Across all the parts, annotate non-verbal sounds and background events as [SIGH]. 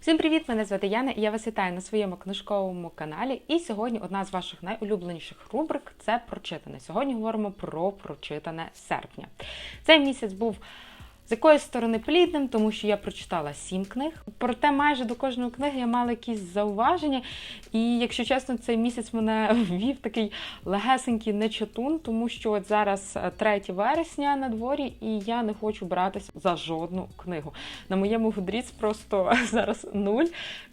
Всім привіт! Мене звати Яна і я вас вітаю на своєму книжковому каналі. І сьогодні одна з ваших найулюбленіших рубрик це прочитане. Сьогодні говоримо про прочитане серпня. Цей місяць був з якоїсь сторони плідним, тому що я прочитала сім книг. Проте майже до кожної книги я мала якісь зауваження. І, якщо чесно, цей місяць мене [LAUGHS] ввів такий легесенький нечатун, тому що от зараз е, 3 вересня на дворі, і я не хочу братися за жодну книгу. На моєму Goodreads просто [LAUGHS] зараз нуль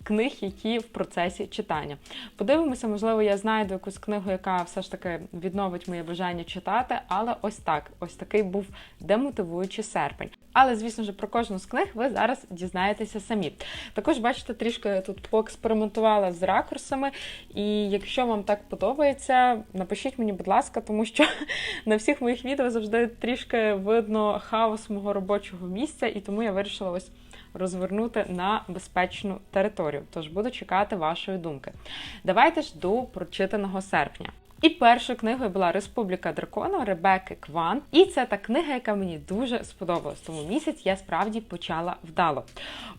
книг, які в процесі читання. Подивимося, можливо, я знайду якусь книгу, яка все ж таки відновить моє бажання читати. Але ось так, ось такий був демотивуючий серпень. Але, звісно ж, про кожну з книг ви зараз дізнаєтеся самі. Також, бачите, трішки я тут поекспериментувала з ракурсами, і якщо вам так подобається, напишіть мені, будь ласка, тому що [LAUGHS] на всіх моїх відео завжди трішки видно хаос мого робочого місця, і тому я вирішила ось розвернути на безпечну територію. Тож буду чекати вашої думки. Давайте ж до прочитаного серпня. І першою книгою була Республіка дракона Ребекки Кван. І це та книга, яка мені дуже сподобалась. Тому місяць я справді почала вдало.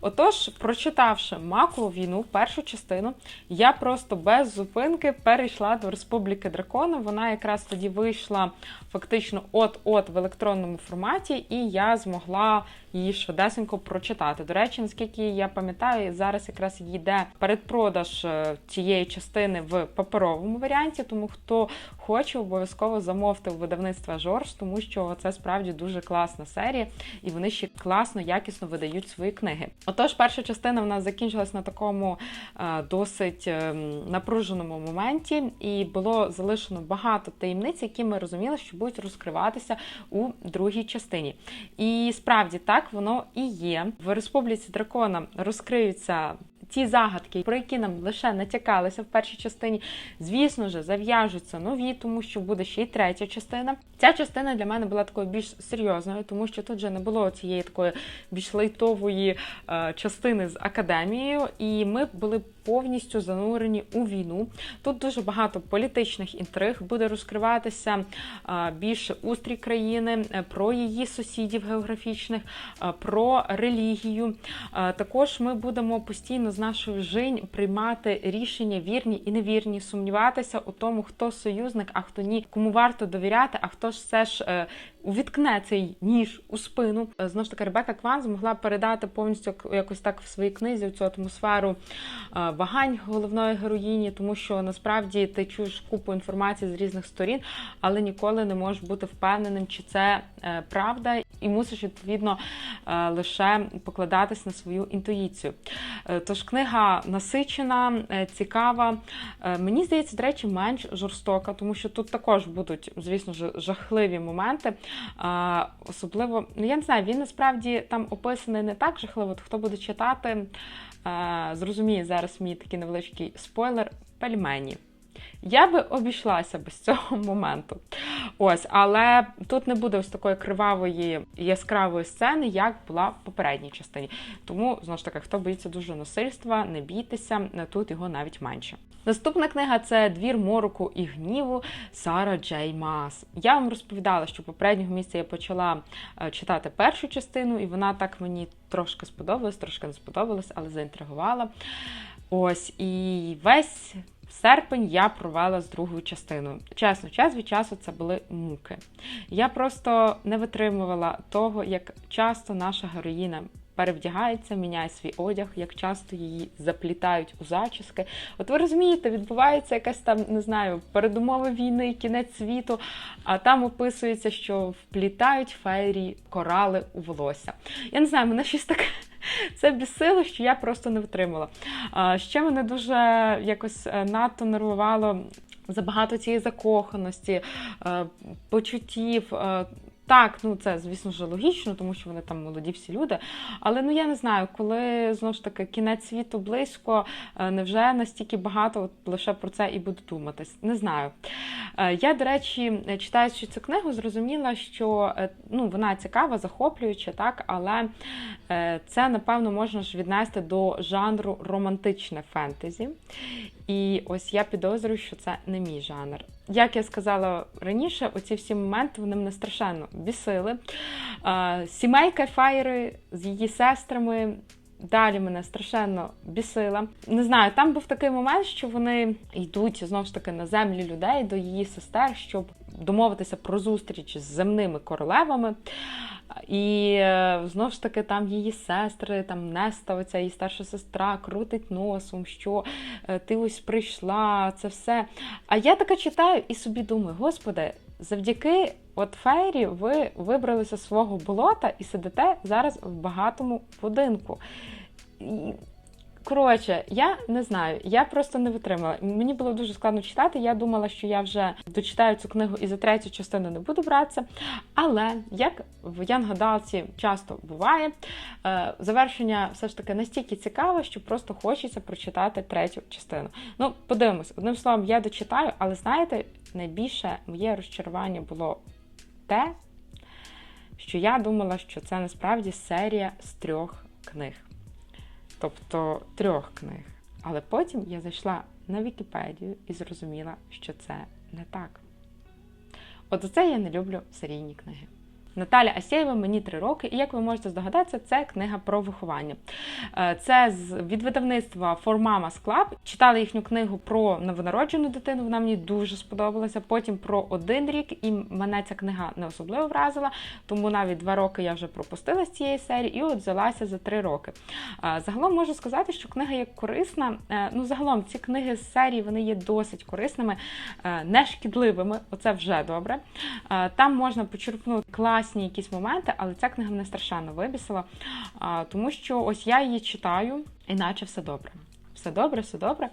Отож, прочитавши макову війну, першу частину, я просто без зупинки перейшла до Республіки дракону. Вона якраз тоді вийшла фактично от-от в електронному форматі, і я змогла її швидесенько прочитати. До речі, наскільки я пам'ятаю, зараз якраз йде передпродаж е, цієї частини в паперовому варіанті, тому хто хоче, обов'язково замовте у видавництва Жорж, тому що це справді дуже класна серія, і вони ще класно, якісно видають свої книги. Отож, перша частина в нас закінчилась на такому е, досить е, напруженому моменті, і було залишено багато таємниць, які ми розуміли, що будуть розкриватися у другій частині. І справді так воно і є. В Республіці Дракона розкриються. Ті загадки, про які нам лише натякалися в першій частині, звісно ж, зав'яжуться нові, тому що буде ще й третя частина. Ця частина для мене була такою більш серйозною, тому що тут вже не було цієї такої більш лейтової е, частини з академією, і ми були повністю занурені у війну. Тут дуже багато політичних інтриг буде розкриватися е, більше устрій країни, е, про її сусідів географічних, е, про релігію. Також ми будемо постійно з нашою жинь приймати рішення вірні і невірні, сумніватися у тому, хто союзник, а хто ні, кому варто довіряти, а хто ж все ж е, увіткне цей ніж у спину. Е, Знову ж таки, Ребека Кван змогла передати повністю якось так в своїй книзі цю атмосферу е, вагань головної героїні, тому що насправді ти чуєш купу інформації з різних сторін, але ніколи не можеш бути впевненим, чи це правда, і мусиш відповідно е, лише покладатись на свою інтуїцію. Е, Тож книга насичена, е, цікава. Мені здається, до речі, менш жорстока, тому що тут також будуть, звісно ж, жахливі моменти. Особливо, ну я не знаю, він насправді там описаний не так жахливо. Хто буде читати, зрозуміє зараз мій такий невеличкий спойлер пельмені. Я би обійшлася без цього моменту. Ось, але тут не буде ось такої кривавої яскравої сцени, як була в попередній частині. Тому, знову ж таки, хто боїться дуже насильства, не бійтеся, тут його навіть менше. Наступна книга це Двір мороку і гніву Сара Джей Мас. Я вам розповідала, що попереднього місця я почала е, читати першу частину, і вона так мені трошки сподобалась, трошки не сподобалась, але заінтригувала. Ось і весь серпень я провела з другою частиною. Чесно, час від часу це були муки. Я просто не витримувала того, як часто наша героїна. Перевдягається, міняє свій одяг, як часто її заплітають у зачіски. От ви розумієте, відбувається якась там, не знаю, передумова війни, кінець світу, а там описується, що вплітають феєрі корали у волосся. Я не знаю, мене щось таке це бісило, що я просто не витримала. Ще мене дуже якось е, надто нервувало забагато цієї закоханості, е, почуттів. Так, ну це звісно ж логічно, тому що вони там молоді всі люди. Але ну я не знаю, коли знову ж таки кінець світу близько, е, невже настільки багато от, лише про це і буду думатись? Не знаю. Е, Я, до речі, читаючи цю книгу, зрозуміла, що е, ну, вона цікава, захоплююча, так, але це, напевно, можна ж віднести до жанру романтичне фентезі. І ось я підозрюю, що це не мій жанр. Як я сказала раніше, оці всі моменти вони мене страшенно бісили. Сімейка Файри з її сестрами далі мене страшенно бісила. Не знаю, там був такий момент, що вони йдуть знову ж таки на землі людей до її сестер, щоб домовитися про зустріч з земними королевами. І е, знову ж таки там її сестри, там Неста, оця її старша сестра, крутить носом, що е, ти ось прийшла, це все. А я таке читаю і собі думаю, господи, завдяки от фейрі ви вибралися з свого болота і сидите зараз в багатому будинку. Коротше, я не знаю, я просто не витримала. Мені було дуже складно читати. Я думала, що я вже дочитаю цю книгу і за третю частину не буду братися. Але як в Янгадалці часто буває, е, завершення все ж таки настільки цікаве, що просто хочеться прочитати третю частину. Ну, подивимось, одним словом, я дочитаю, але знаєте, найбільше моє розчарування було те, що я думала, що це насправді серія з трьох книг тобто трьох книг. Але потім я зайшла на Вікіпедію і зрозуміла, що це не так. От оце я не люблю серійні книги. Наталя Асєєва, мені три роки, і як ви можете здогадатися, це книга про виховання. Е, це з від видавництва For Mama's Club. Читала їхню книгу про новонароджену дитину. Вона мені дуже сподобалася. Потім про один рік, і мене ця книга не особливо вразила. Тому навіть два роки я вже пропустила з цієї серії, і от взялася за три роки. Е, загалом можу сказати, що книга є корисна. Е, ну, загалом ці книги з серії вони є досить корисними, не шкідливими. Оце вже добре. Там можна почерпнути класні класні якісь моменти, але ця книга мене страшенно вибісила, тому що ось я її читаю, іначе все добре. Все добре, все добре.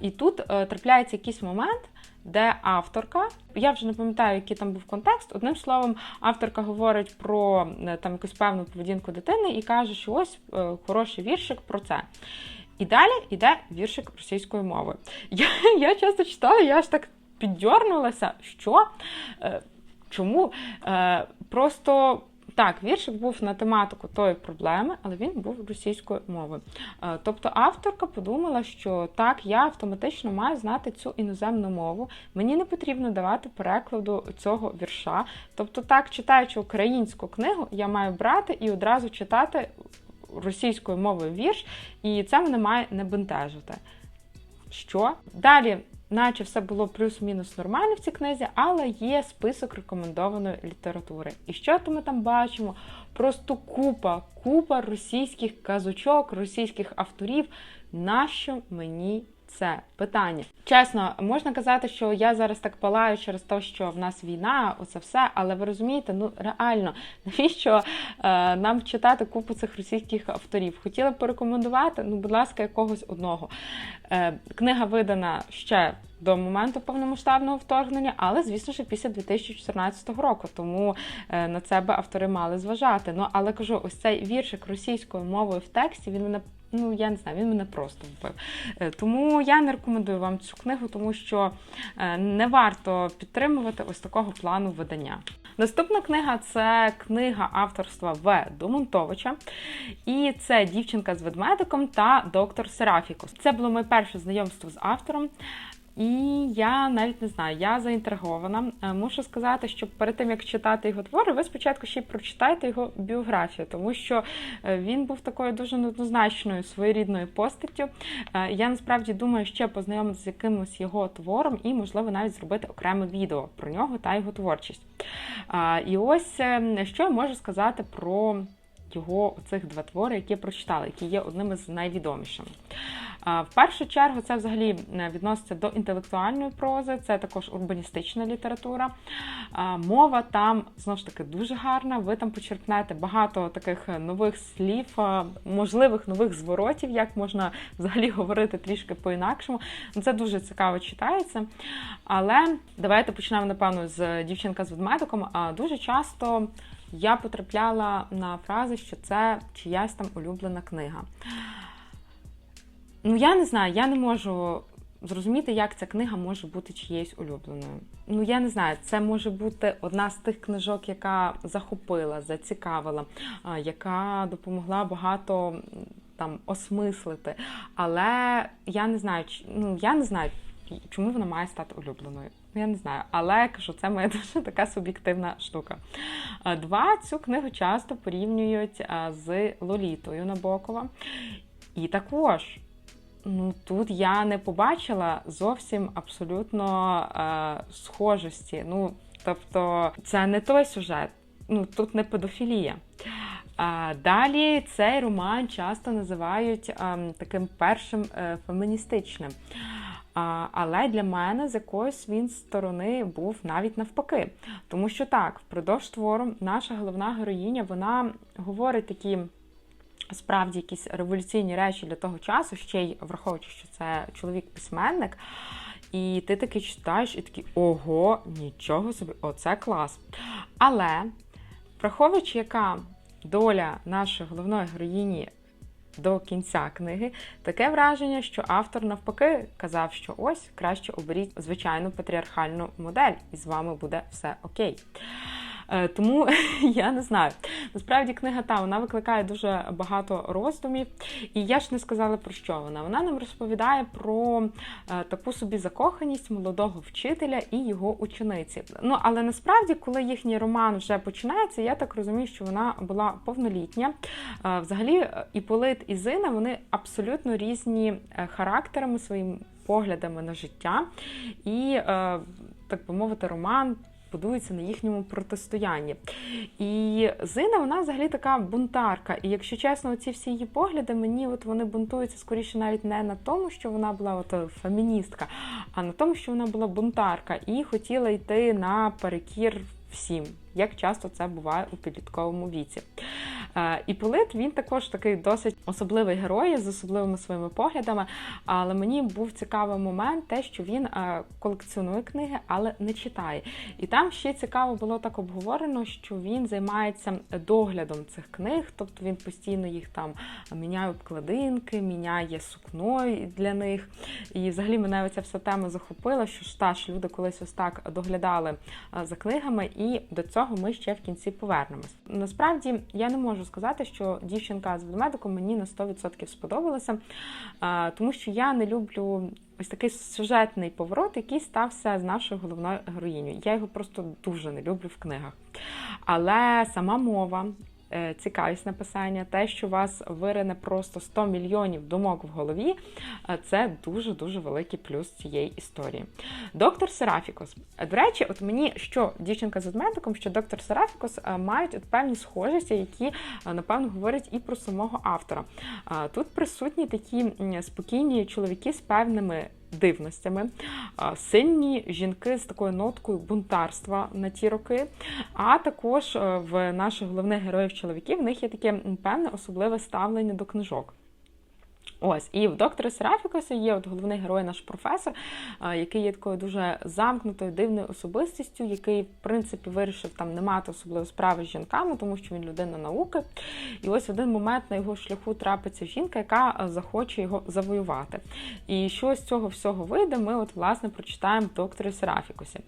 І тут е, трапляється якийсь момент. Де авторка, я вже не пам'ятаю, який там був контекст. Одним словом, авторка говорить про е, там якусь певну поведінку дитини і каже, що ось е, хороший віршик про це. І далі йде віршик російською мовою. [LAUGHS] Я я часто читала, я аж так піддьорнулася, що чому Е, просто. Так, віршик був на тематику тої проблеми, але він був російською мовою. Е, тобто авторка подумала, що так, я автоматично маю знати цю іноземну мову, мені не потрібно давати перекладу цього вірша. Тобто, так, читаючи українську книгу, я маю брати і одразу читати російською мовою вірш, і це мене має не бентежити. Що? Далі наче все було плюс-мінус нормально в цій книзі, але є список рекомендованої літератури. І що то ми там бачимо? Просто купа, купа російських казочок, російських авторів. Нащо мені це питання? Чесно, можна казати, що я зараз так палаю через те, що в нас війна, оце все, але ви розумієте, ну реально, [LAUGHS] навіщо е, нам читати купу цих російських авторів? Хотіла б порекомендувати, ну, будь ласка, якогось одного. Е, Книга видана ще. До моменту повномасштабного вторгнення, але, звісно ж, після 2014 року. Тому е, на це би автори мали зважати. Ну, але кажу, ось цей віршик російською мовою в тексті він мене ну я не знаю, він мене просто вбив. Е, тому я не рекомендую вам цю книгу, тому що е, не варто підтримувати ось такого плану видання. Наступна книга це книга авторства В. Домонтовича. І це дівчинка з ведмедиком та доктор Серафікус. Це було моє перше знайомство з автором. І я навіть не знаю, я заінтригована. Е, мушу сказати, що перед тим як читати його твори, ви спочатку ще й прочитайте його біографію, тому що е, він був такою дуже неоднозначною своєрідною постаттю. Е, я насправді думаю, ще познайомитися з якимось його твором і, можливо, навіть зробити окреме відео про нього та його творчість. І ось що я можу сказати про його цих два твори, які я прочитала, які є одними з найвідомішими. В першу чергу це взагалі е, відноситься до інтелектуальної прози, це також урбаністична література. Мова там знову ж таки дуже гарна. Ви там почерпнете багато таких нових слів, можливих нових зворотів, як можна взагалі говорити трішки по-інакшому. Це дуже цікаво читається. Але давайте почнемо, напевно, з дівчинка з ведмедиком. Дуже часто. Я потрапляла на фрази, що це чиясь там улюблена книга. Ну, я не знаю, я не можу зрозуміти, як ця книга може бути чиєюсь улюбленою. Ну, я не знаю, це може бути одна з тих книжок, яка захопила, зацікавила, яка допомогла багато там осмислити. Але я не знаю, ну я не знаю. чому вона має стати улюбленою? Я не знаю, але кажу, це моя [LAUGHS] дуже така суб'єктивна штука. Е, Два цю книгу часто порівнюють е, з Лолітою Набокова. І також. Ну, тут я не побачила зовсім абсолютно е, схожості. Ну, тобто, це не той сюжет, ну тут не педофілія. А далі цей роман часто називають ем, таким першим е, феміністичним. Але для мене з якоїсь він сторони був навіть навпаки. Тому що так, впродовж твору наша головна героїня вона говорить такі. Справді якісь революційні речі для того часу, ще й враховуючи, що це чоловік-письменник, і ти таки читаєш і такий ого, нічого собі, оце клас. Але враховуючи, яка доля нашої головної героїні до кінця книги, таке враження, що автор навпаки казав, що ось краще оберіть звичайну патріархальну модель, і з вами буде все окей. Е, Тому [LAUGHS] я не знаю. Насправді книга та вона викликає дуже багато роздумів. І я ж не сказала про що вона. Вона нам розповідає про е, таку собі закоханість молодого вчителя і його учениці. Ну але насправді, коли їхній роман вже починається, я так розумію, що вона була повнолітня. Е, Взагалі, Іполит і Зина вони абсолютно різні характерами, своїми поглядами на життя. І, так би мовити, роман будується на їхньому протистоянні. І Зина, вона взагалі така бунтарка. І якщо чесно, ці всі її погляди, мені от вони бунтуються скоріше навіть не на тому, що вона була от е, феміністка, а на тому, що вона була бунтарка і хотіла йти на перекір всім, як часто це буває у підлітковому віці. Е, І Полит він також такий досить особливий герой з особливими своїми поглядами. Але мені був цікавий момент, те, що він е, колекціонує книги, але не читає. І там ще цікаво було так обговорено, що він займається доглядом цих книг, тобто він постійно їх там міняє обкладинки, міняє сукно для них. І взагалі мене оця вся тема захопила, що ж та ж люди колись ось так доглядали е, за книгами, і до цього ми ще в кінці повернемось. Насправді я не можу сказати, що дівчинка з ведмедиком мені на 100% сподобалася, тому що я не люблю. Ось такий сюжетний поворот, який стався з нашою головною героїнею. Я його просто дуже не люблю в книгах. Але сама мова, цікавість написання, те, що у вас вирине просто 100 мільйонів думок в голові, е, це дуже-дуже великий плюс цієї історії. Доктор Серафікос. Е, До речі, от мені що дівчинка з ведмедиком, що доктор Серафікос е, мають от певні схожості, які, е, напевно, говорять і про самого автора. Е, Тут присутні такі спокійні чоловіки з певними дивностями, синні жінки з такою ноткою бунтарства на ті роки. А також е, в наших головних героїв чоловіків в них є таке певне особливе ставлення до книжок. Ось, і в доктора Серафікоса є от головний герой, наш професор, який є такою дуже замкнутою, дивною особистістю, який, в принципі, вирішив там не мати особливо справи з жінками, тому що він людина науки. І ось в один момент на його шляху трапиться жінка, яка захоче його завоювати. І що з цього всього вийде, ми от власне прочитаємо в докторі Серафікусі.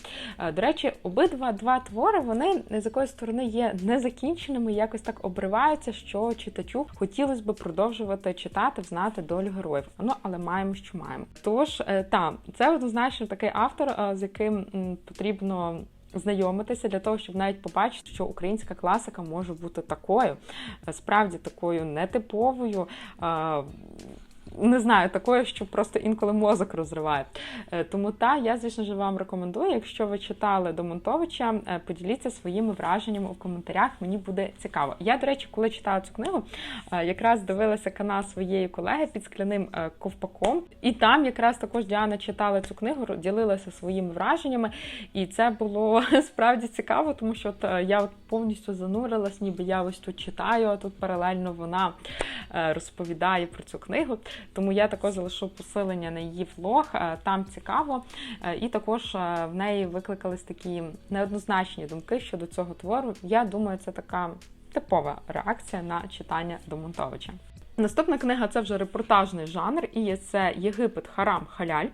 До речі, обидва два твори вони з якоїсь сторони є незакінченими, якось так обриваються, що читачу хотілося б продовжувати читати, знати долю героїв. Ну але маємо, що маємо. Тож е, та це однозначно такий автор, е, з яким потрібно. Знайомитися для того, щоб навіть побачити, що українська класика може бути такою, е, справді такою нетиповою. Не знаю, такою, що просто інколи мозок розриває. Е, Тому та я, звісно ж, вам рекомендую. Якщо ви читали Домонтовича, е, поділіться своїми враженнями у коментарях. Мені буде цікаво. Я, до речі, коли читала цю книгу, е, якраз дивилася канал своєї колеги під скляним ковпаком, і там якраз також Діана читала цю книгу, ділилася своїми враженнями, і це було [LAUGHS] справді цікаво, тому що от я от повністю занурилась, ніби я ось тут читаю, а тут паралельно вона розповідає про цю книгу. Тому я також залишу посилення на її влог. е, Там цікаво. Е, І також е, в неї викликались такі неоднозначні думки щодо цього твору. Я думаю, це така типова реакція на читання Домонтовича. Наступна книга це вже репортажний жанр, і це Єгипет Харам Халяль.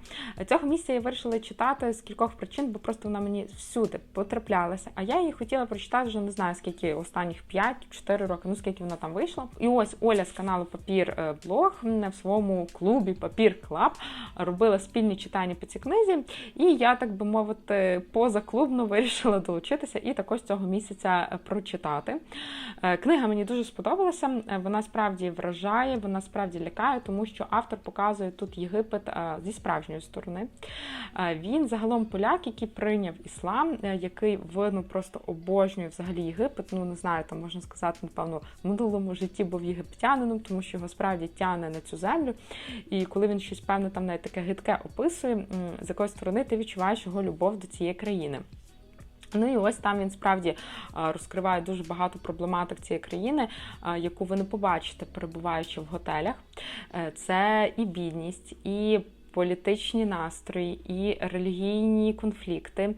Цього місця я вирішила читати з кількох причин, бо просто вона мені всюди потраплялася. А я її хотіла прочитати вже не знаю скільки останніх 5-4 роки, ну скільки вона там вийшла. І ось Оля з каналу Папір е, Блог в своєму клубі Папір Клаб робила спільні читання по цій книзі. І я, так би мовити, позаклубно вирішила долучитися і також цього місяця прочитати. Е, Книга мені дуже сподобалася. Е, Вона справді вражає, вона справді лякає, тому що автор показує тут Єгипет е, зі справжньої сторони. Е, Він загалом поляк, який прийняв іслам, е, який ну просто обожнює взагалі Єгипет. Ну не знаю, там можна сказати, напевно, в минулому житті був єгиптянином, тому що його справді тягне на цю землю. І коли він щось певне там навіть таке гидке описує, з якої сторони ти відчуваєш його любов до цієї країни. Ну і ось там він справді розкриває дуже багато проблематик цієї країни, яку ви не побачите, перебуваючи в готелях. Е, Це і бідність, і політичні настрої, і релігійні конфлікти,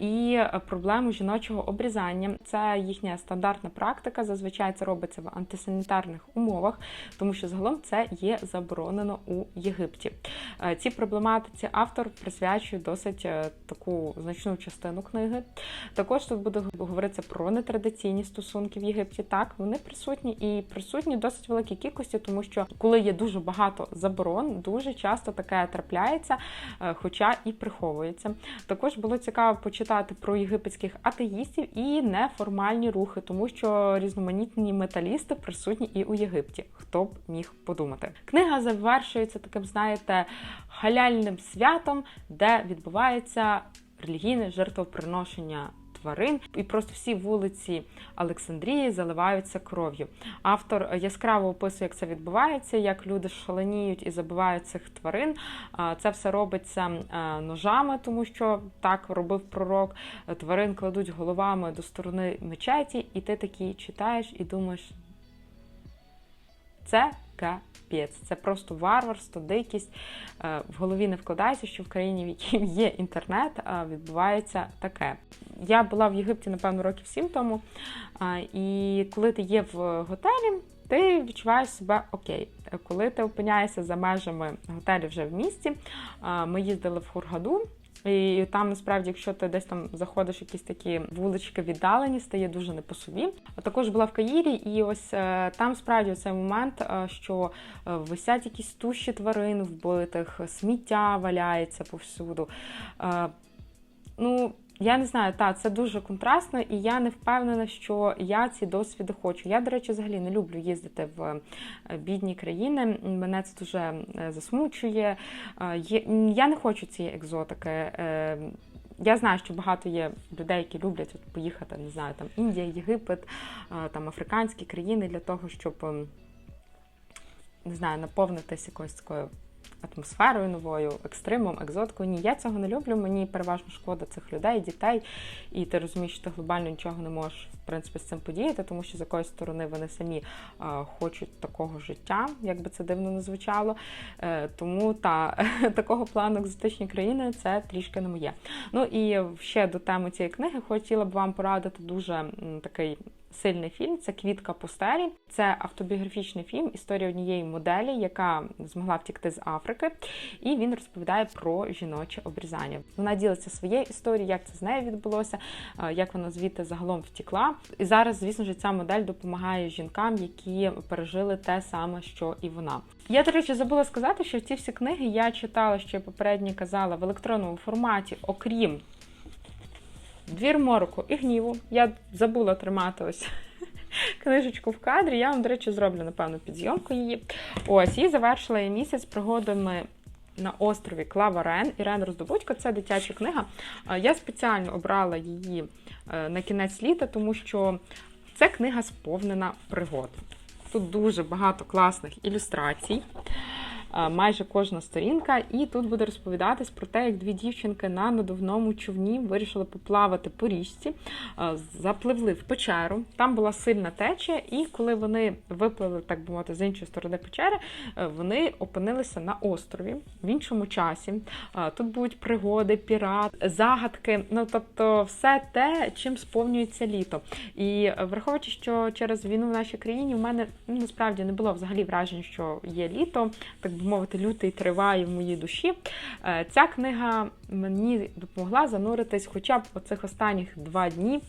і проблему жіночого обрізання. Це їхня стандартна практика. Зазвичай це робиться в антисанітарних умовах, тому що загалом це є заборонено у Єгипті. Цій проблематиці автор присвячує досить е, таку значну частину книги. Також тут буде говоритися про нетрадиційні стосунки в Єгипті. Так, вони присутні і присутні досить великій кількості, тому що коли є дуже багато заборон, дуже часто таке трапляється, е, хоча і приховується. Також було цікаво почитати про єгипетських атеїстів і неформальні рухи, тому що різноманітні металісти присутні і у Єгипті. Хто б міг подумати? Книга завершується таким, знаєте, халяльним святом, де відбувається релігійне жертвоприношення тварин, і просто всі вулиці Олександрії заливаються кров'ю. Автор яскраво описує, як це відбувається, як люди шаленіють і забивають цих тварин. Це все робиться е, ножами, тому що так робив пророк. Тварин кладуть головами до сторони мечеті, і ти такі читаєш і думаєш. Це капець. Це просто варварство, дикість. Е, В голові не вкладається, що в країні, в якій є інтернет, е, відбувається таке. Я була в Єгипті, напевно, років сім тому. е, І коли ти є в готелі, ти відчуваєш себе окей. Коли ти опиняєшся за межами готелю вже в місті, ми їздили в Хургаду. І там насправді, якщо ти десь там заходиш, якісь такі вулички віддалені, стає дуже не по собі. А також була в Каїрі, і ось е, там справді цей момент, е, що е, висять якісь туші тварин вбитих, сміття валяється повсюду. Ну, я не знаю, та це дуже контрастно, і я не впевнена, що я ці досвіди хочу. Я, до речі, взагалі не люблю їздити в е, бідні країни. Мене це дуже е, засмучує. Е, Я не хочу цієї екзотики. Я знаю, що багато є людей, які люблять от поїхати, не знаю, там Індія, Єгипет, там африканські країни для того, щоб ем, не знаю, наповнитись якоюсь такою атмосферою новою, екстримом, екзоткою. Ні, я цього не люблю. Мені переважно шкода цих людей, дітей, і ти розумієш, що ти глобально нічого не можеш в принципі з цим подіяти, тому що з якоїсь сторони вони самі а, хочуть такого життя, як би це дивно не звучало. Е, тому та [LAUGHS] такого плану екзотичні країни це трішки не моє. Ну і ще до теми цієї книги хотіла б вам порадити дуже такий сильний фільм. Це Квітка пустелі. Це автобіографічний фільм, історія однієї моделі, яка змогла втікти з Африки, і він розповідає про жіноче обрізання. Вона ділиться своєю історією, як це з нею відбулося, е, як вона звідти загалом втікла. І зараз, звісно ж, ця модель допомагає жінкам, які пережили те саме, що і вона. Я, до речі, забула сказати, що ці всі книги я читала, що я попередньо казала, в електронному форматі, окрім Двір мороку і гніву. Я забула тримати ось [LAUGHS] книжечку в кадрі. Я вам, до речі, зроблю, напевно, підзйомку її. Ось, і завершила я місяць пригодами на острові Клаварен. Ірен Роздобудько, це дитяча книга. Е, Я спеціально обрала її е, на кінець літа, тому що це книга сповнена пригод. Тут дуже багато класних ілюстрацій. Е, майже кожна сторінка, і тут буде розповідатись про те, як дві дівчинки на надувному човні вирішили поплавати по річці, е, запливли в печеру. Там була сильна течія, і коли вони виплили, так би мовити, з іншої сторони печери, е, вони опинилися на острові в іншому часі. Тут будуть пригоди, пірат, загадки. Ну тобто, все те, чим сповнюється літо. І враховуючи, що через війну в нашій країні в мене ну, насправді не було взагалі вражень, що є літо, так би мовити, лютий триває в моїй душі. Е, Ця книга мені допомогла зануритись хоча б оцих останніх два дні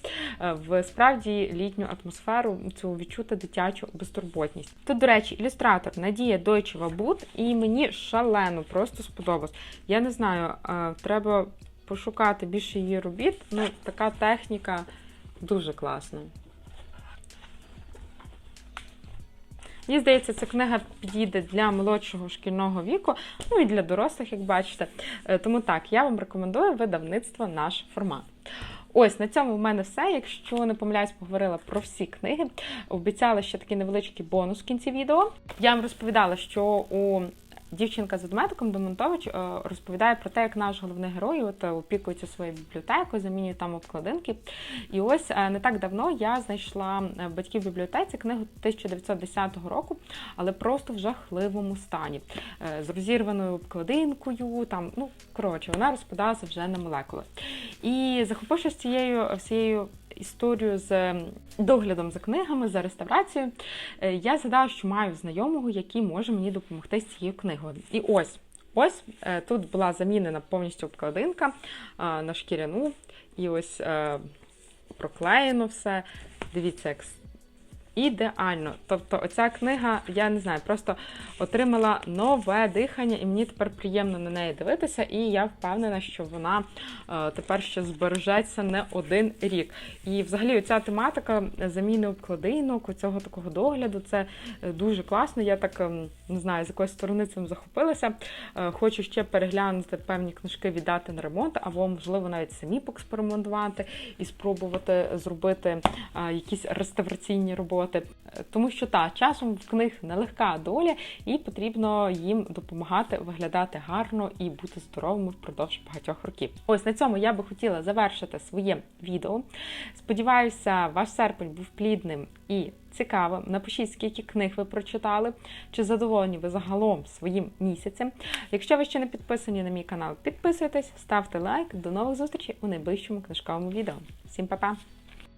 е, в справді літню атмосферу, цю відчути дитячу безтурботність. Тут, до речі, ілюстратор Надія Дойчева Бут, і мені шалено просто сподобалось. Я не знаю, е, треба пошукати більше її робіт. Ну, така техніка дуже класна. Мені здається, ця книга підійде для молодшого шкільного віку, ну і для дорослих, як бачите. Е, Тому так, я вам рекомендую видавництво наш формат. Ось на цьому в мене все. Якщо не помиляюсь, поговорила про всі книги. Обіцяла ще такий невеличкий бонус в кінці відео. Я вам розповідала, що у дівчинка з ведмедиком Домонтович е, розповідає про те, як наш головний герой от, е, опікується своєю бібліотекою, замінює там обкладинки. І ось е, не так давно я знайшла батьків бібліотеці книгу 1910 року, але просто в жахливому стані. З розірваною обкладинкою, там, ну, коротше, вона розпадалася вже на молекули. І захопившись цією всією історію з доглядом за книгами, за реставрацією, е, я згадала, що маю знайомого, який може мені допомогти з цією книгою. І ось. Ось е, тут була замінена повністю обкладинка е, на шкіряну, і ось проклеєно все. Дивіться, як ідеально. Тобто, оця книга, я не знаю, просто отримала нове дихання, і мені тепер приємно на неї дивитися. І я впевнена, що вона е, тепер ще збережеться не один рік. І взагалі оця тематика заміни обкладинок, оцього такого догляду, це е, дуже класно. Я так ем, не знаю, з якоїсь сторони цим захопилася. Е, Хочу ще переглянути певні книжки, віддати на ремонт, або можливо навіть самі поекспериментувати і спробувати зробити якісь реставраційні роботи. Е, Тому що так, часом в книг нелегка доля, і потрібно їм допомагати виглядати гарно і бути здоровими впродовж багатьох років. Ось на цьому я би хотіла завершити своє відео. Сподіваюся, ваш серпень був плідним і цікавим. Напишіть, скільки книг ви прочитали, чи задоволені ви загалом своїм місяцем. Якщо ви ще не підписані на мій канал, підписуйтесь, ставте лайк. До нових зустрічей у найближчому книжковому відео. Всім па-па!